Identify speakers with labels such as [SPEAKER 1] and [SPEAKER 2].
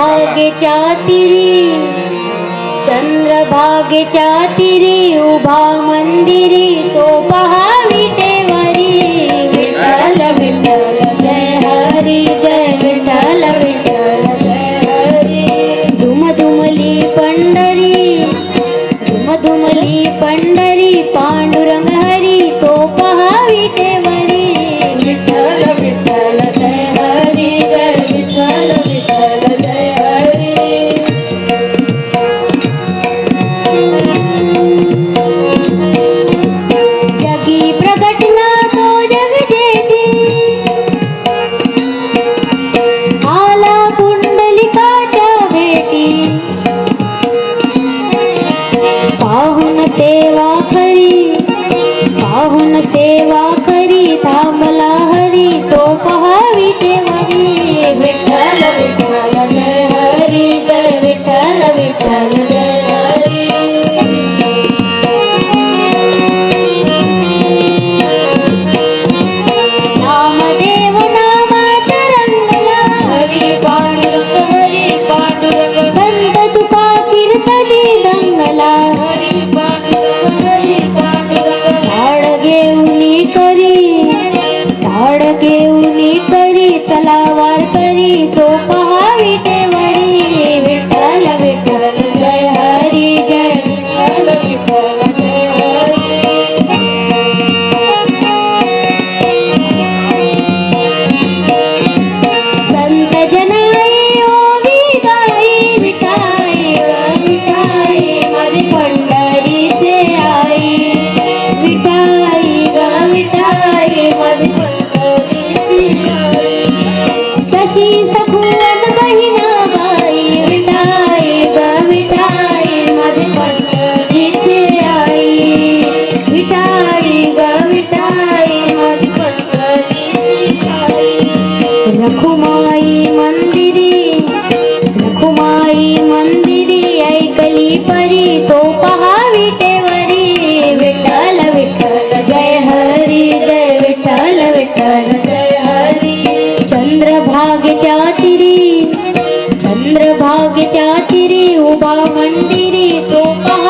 [SPEAKER 1] चंद्रभागेच्या तिरी चंद्रभागेच्या तिरी उभा मंदिरी तो पहा विटेवरी. विठ्ठल विठ्ठल जय हरी जय विठ्ठल विठ्ठल जय हरी. दुमदुमली पंढरी दुमदुमली पंढरी पांडुरंग हरी तो पहा विटेवरी. सेवा खरी पाहून सेवा खरी थांबला चला वार करी रखुमाई मंदिरी मंदिरी परी तो पहा जय हरी, जय जय हरी। चंद्रभागेच्या तिरी चंद्रभागेच्या तिरी उभा मंदिरी तो पहा